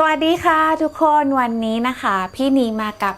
สวัสดีค่ะทุกคนวันนี้นะคะ พี่นีมากับ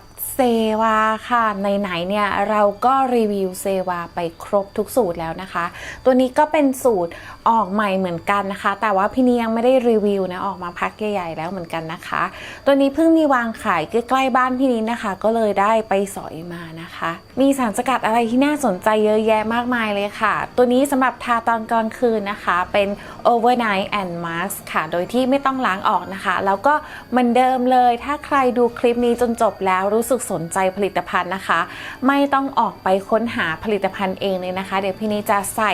วาค่ะไหนๆเนี่ยเราก็รีวิวเซวาไปครบทุกสูตรแล้วนะคะ ตัวนี้ก็เป็นสูตรออกใหม่เหมือนกันนะคะ แต่ว่าพี่นียังไม่ได้รีวิวนะออกมาพักใหญ่ๆแล้วเหมือนกันนะคะ ตัวนี้เพิ่งมีวางขายใกล้ๆบ้านพี่นีนะคะ ก็เลยได้ไปสอยมานะคะ มีสารสกัดอะไรที่น่าสนใจเยอะแยะมากมายเลยค่ะ ตัวนี้สำหรับทาตอนกลางคืนนะคะ เป็น overnight and mask ค่ะ โดยที่ไม่ต้องล้างออกนะคะ แล้วก็เหมือนเดิมเลย ถ้าใครดูคลิปนี้จนจบแล้วรู้สึกสนใจผลิตภัณฑ์นะคะ ไม่ต้องออกไปค้นหาผลิตภัณฑ์เองเลยนะคะ เดี๋ยวพี่นี้จะใส่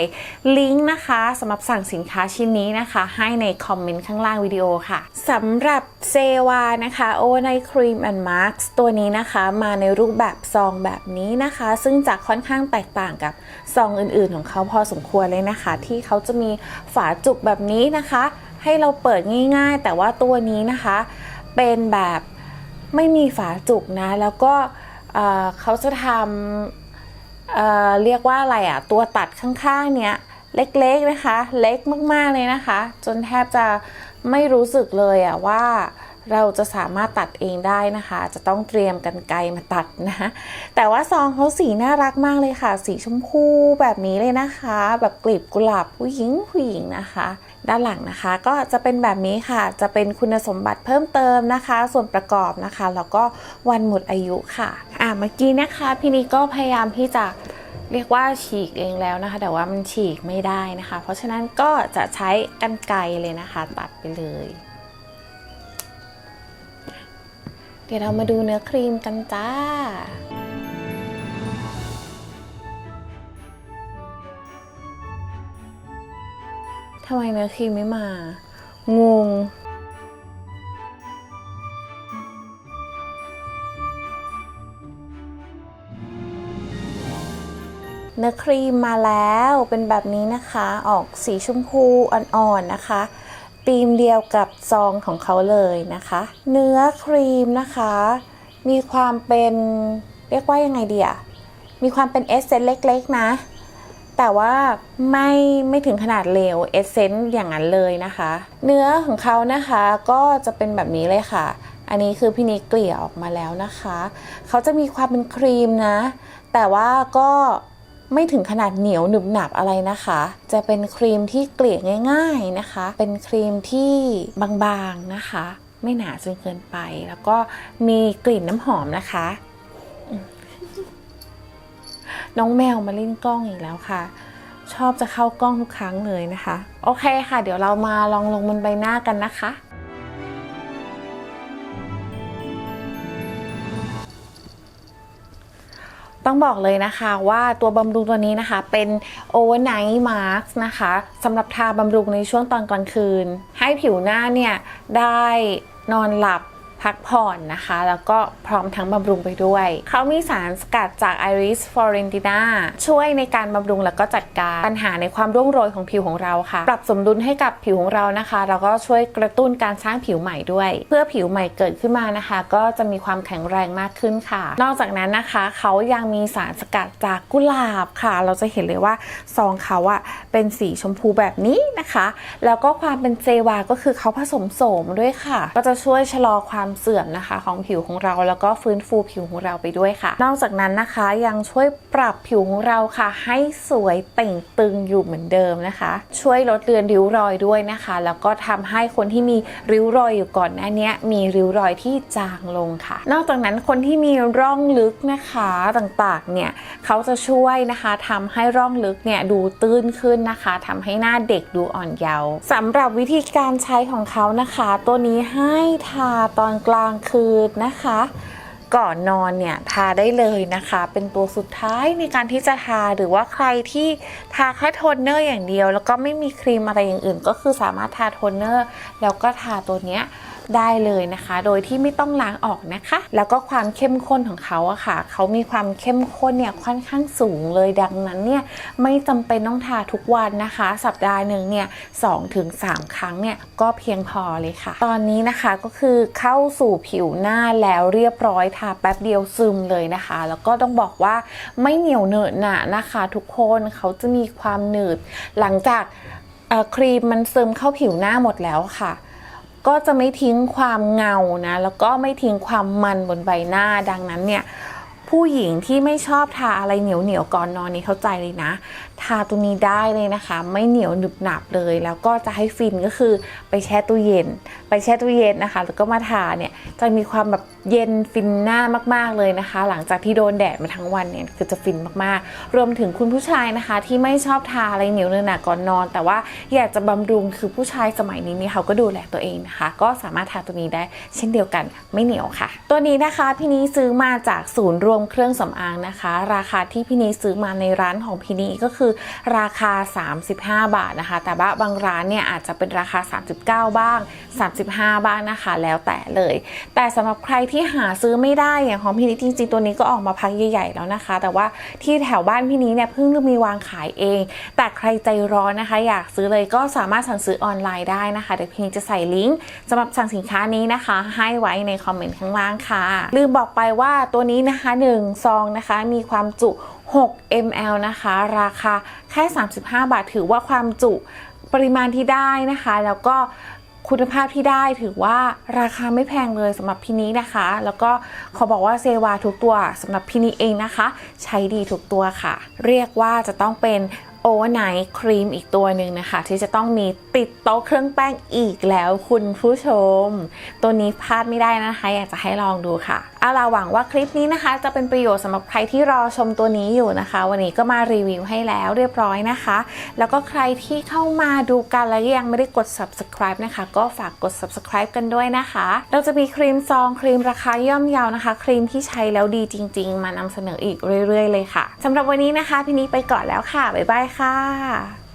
ลิงก์นะคะสำหรับสั่งสินค้าชิ้นนี้นะคะ ให้ในคอมเมนต์ข้างล่างวิดีโอค่ะสำหรับเซวานะคะ overnight cream and mask ตัวนี้นะคะ มาในรูปแบบซองแบบนี้นะคะ ซึ่งจะค่อนข้างแตกต่างกับซองอื่นๆ ของเขาพอสมควรเลยนะคะ ที่เขาจะมีฝาจุกแบบนี้นะคะ ให้เราเปิดง่ายๆ แต่ว่าตัวนี้นะคะ เป็นแบบ ไม่มีฝาจุกนะ แล้วก็เขาจะทำเเรียกว่าอะไรอะตัวตัดข้างๆเนี้ยเล็กๆนะคะ เล็กมากๆเลยนะคะ จนแทบจะไม่รู้สึกเลยอะว่า เราจะสามารถตัดเองได้นะคะ จะต้องเตรียมกันไกรมาตัดนะ แต่ว่าซองเขาสีน่ารักมากเลยค่ะ สีชมพูแบบนี้เลยนะคะ แบบกลีบกุหลาบผู้หญิงผู้หญิงนะคะ ด้านหลังนะคะ ก็จะเป็นแบบนี้ค่ะ จะเป็นคุณสมบัติเพิ่มเติมนะคะ ส่วนประกอบนะคะ แล้วก็วันหมดอายุค่ะ อ่าเมื่อกี้นะคะพี่นีก็พยายามที่จะเรียกว่าฉีกเองแล้วนะคะ แต่ว่ามันฉีกไม่ได้นะคะ เพราะฉะนั้นก็จะใช้กันไกรเลยนะคะ ตัดไปเลย เดี๋ยวเรามาดูเนื้อครีมกันจ้า ทำไมเนื้อครีมไม่มา งง เนื้อครีมมาแล้วเป็นแบบนี้นะคะ ออกสีชมพูอ่อนๆนะคะ ธีมเดียวกับซองของเขาเลยนะคะ เนื้อครีมนะคะ มีความเป็นเรียกว่ายังไงดีอะมีความเป็นเอสเซนต์เล็กๆนะ แต่ว่าไม่ไม่ถึงขนาดเลวเอสเซนต์อย่างนั้นเลยนะคะ เนื้อของเขานะคะก็จะเป็นแบบนี้เลยค่ะ อันนี้คือพี่นิกเกลี่ยออกมาแล้วนะคะ เขาจะมีความเป็นครีมนะ แต่ว่าก็ ไม่ถึงขนาดเหนียวหนึบหนับอะไรนะคะ จะเป็นครีมที่เกลี่ยง่าย ๆนะคะ เป็นครีมที่บางๆนะคะ ไม่หนาจนเกินไป แล้วก็มีกลิ่นน้ำหอมนะคะ น้องแมวมาเล่นกล้องอีกแล้วค่ะ ชอบจะเข้ากล้องทุกครั้งเลยนะคะ โอเคค่ะ เดี๋ยวเรามาลองลงบนใบหน้ากันนะคะ ต้องบอกเลยนะคะว่าตัวบำรุงตัวนี้นะคะเป็น overnight mask นะคะสำหรับทาบำรุงในช่วงตอนกลางคืน ให้ผิวหน้าเนี่ยได้นอนหลับ พักผ่อนนะคะ แล้วก็พร้อมทั้งบำรุงไปด้วย เขามีสารสกัดจาก Iris florentina ช่วยในการบำรุงแล้วก็จัดการปัญหาในความร่วงโรยของผิวของเราค่ะ ปรับสมดุลให้กับผิวของเรานะคะ แล้วก็ช่วยกระตุ้นการสร้างผิวใหม่ด้วย เพื่อผิวใหม่เกิดขึ้นมานะคะ ก็จะมีความแข็งแรงมากขึ้นค่ะ นอกจากนั้นนะคะ เขายังมีสารสกัดจากกุหลาบค่ะ เราจะเห็นเลยว่าซองเขาอะเป็นสีชมพูแบบนี้นะคะ แล้วก็ความเป็นเจวาก็คือเขาผสมโสมด้วยค่ะ ก็จะช่วยชะลอความเสื่อมนะคะ ของผิวของเราแล้วก็ฟื้นฟูผิวของเราไปด้วยค่ะ นอกจากนั้นนะคะยังช่วยปรับผิวของเราค่ะ ให้สวยเต่งตึงอยู่เหมือนเดิมนะคะ ช่วยลดเลือนริ้วรอยด้วยนะคะ แล้วก็ทำให้คนที่มีริ้วรอยอยู่ก่อนหน้านี้มีริ้วรอยที่จางลงค่ะ นอกจากนั้นคนที่มีร่องลึกนะคะต่างๆเนี่ยเขาจะช่วยนะคะทำให้ร่องลึกเนี่ยดูตื้นขึ้นนะคะทำให้หน้าเด็กดูอ่อนเยาว์สำหรับวิธีการใช้ของเขานะคะ ตัวนี้ให้ทาตอนกลางคืนนะคะ ก่อนนอนเนี่ยทาได้เลยนะคะ เป็นตัวสุดท้ายในการที่จะทาหรือว่าใครที่ทาแค่โทนเนอร์อย่างเดียว แล้วก็ไม่มีครีมอะไรอย่างอื่น ก็คือสามารถทาโทนเนอร์แล้วก็ทาตัวเนี้ย ได้เลยนะคะ โดยที่ไม่ต้องล้างออกนะคะ แล้วก็ความเข้มข้นของเขาอะค่ะ เขามีความเข้มข้นเนี่ยค่อนข้างสูงเลยดังนั้นเนี่ยไม่จำเป็นต้องทาทุกวันนะคะ สัปดาห์หนึ่งเนี่ยสองถึงสามครั้งเนี่ยก็เพียงพอเลยค่ะ ตอนนี้นะคะก็คือเข้าสู่ผิวหน้าแล้วเรียบร้อยทาแป๊บเดียวซึมเลยนะคะ แล้วก็ต้องบอกว่าไม่เหนียวเหนอะหนะนะคะ ทุกคนเขาจะมีความหนืด หลังจากครีมมันซึมเข้าผิวหน้าหมดแล้วค่ะ ก็จะไม่ทิ้งความเงานะแล้วก็ไม่ทิ้งความมันบนใบหน้าดังนั้นเนี่ย ผู้หญิงที่ไม่ชอบทาอะไรเหนียวเหนียวก่อนนอนนี่เข้าใจเลยนะ ทาตัวนี้ได้เลยนะคะ ไม่เหนียวหนึบหนับเลย แล้วก็จะให้ฟินก็คือไปแช่ตู้เย็น ไปแช่ตู้เย็นนะคะ แล้วก็มาทาเนี่ยจะมีความแบบเย็นฟินหน้ามากๆเลยนะคะ หลังจากที่โดนแดดมาทั้งวันเนี่ยคือจะฟินมากๆ รวมถึงคุณผู้ชายนะคะ ที่ไม่ชอบทาอะไรเหนียวเนื้อหนาก่อนนอน แต่ว่าอยากจะบำรุงคือผู้ชายสมัยนี้เนี่ยเขาก็ดูแลตัวเองนะคะ ก็สามารถทาตัวนี้ได้เช่นเดียวกันไม่เหนียวค่ะ ตัวนี้นะคะพี่นี้ซื้อมาจากศูนย์รวมเครื่องสำอางนะคะ ราคาที่พี่นีซื้อมาในร้านของพี่นีก็คือราคา 35 บาทนะคะ แต่ว่าบางร้านเนี่ยอาจจะเป็นราคา 39 บ้าง 35 บ้างนะคะ แล้วแต่เลย แต่สำหรับใครที่หาซื้อไม่ได้อย่างของพี่นีจริงๆตัวนี้ก็ออกมาพักใหญ่ๆแล้วนะคะ แต่ว่าที่แถวบ้านพี่นีเนี่ยเพิ่งมีวางขายเอง แต่ใครใจร้อนนะคะ อยากซื้อเลยก็สามารถสั่งซื้อออนไลน์ได้นะคะเดี๋ยวพี่นีจะใส่ลิงก์สำหรับสั่งสินค้านี้นะคะ ให้ไว้ในคอมเมนต์ข้างล่างค่ะ ลืมบอกไปว่าตัวนี้นะคะ1 ซองนะคะ มีความจุ 6 ml นะคะ ราคาแค่ 35 บาท ถือว่าความจุปริมาณที่ได้นะคะ แล้วก็คุณภาพที่ได้ถือว่าราคาไม่แพงเลยสำหรับพี่นี้นะคะ แล้วก็ขอบอกว่าเซวาทุกตัวสำหรับพี่นี้เองนะคะ ใช้ดีทุกตัวค่ะ เรียกว่าจะต้องเป็นโอเวอร์ไนท์ครีมอีกตัวหนึ่งนะคะ ที่จะต้องมีติดโต๊ะเครื่องแป้งอีกแล้วคุณผู้ชม ตัวนี้พลาดไม่ได้นะคะ อยากจะให้ลองดูค่ะเอาล่ะหวังว่าคลิปนี้นะคะ จะเป็นประโยชน์สำหรับใครที่รอชมตัวนี้อยู่นะคะ วันนี้ก็มารีวิวให้แล้วเรียบร้อยนะคะ แล้วก็ใครที่เข้ามาดูกันแล้วยังไม่ได้กด subscribe นะคะ ก็ฝากกด subscribe กันด้วยนะคะ เราจะมีครีมซองครีมราคาย่อมเยาวนะคะ ครีมที่ใช้แล้วดีจริง ๆ มานำเสนออีกเรื่อย ๆ เลยค่ะสำหรับวันนี้นะคะพี่นี้ไปก่อนแล้วค่ะบ๊ายบายค่ะ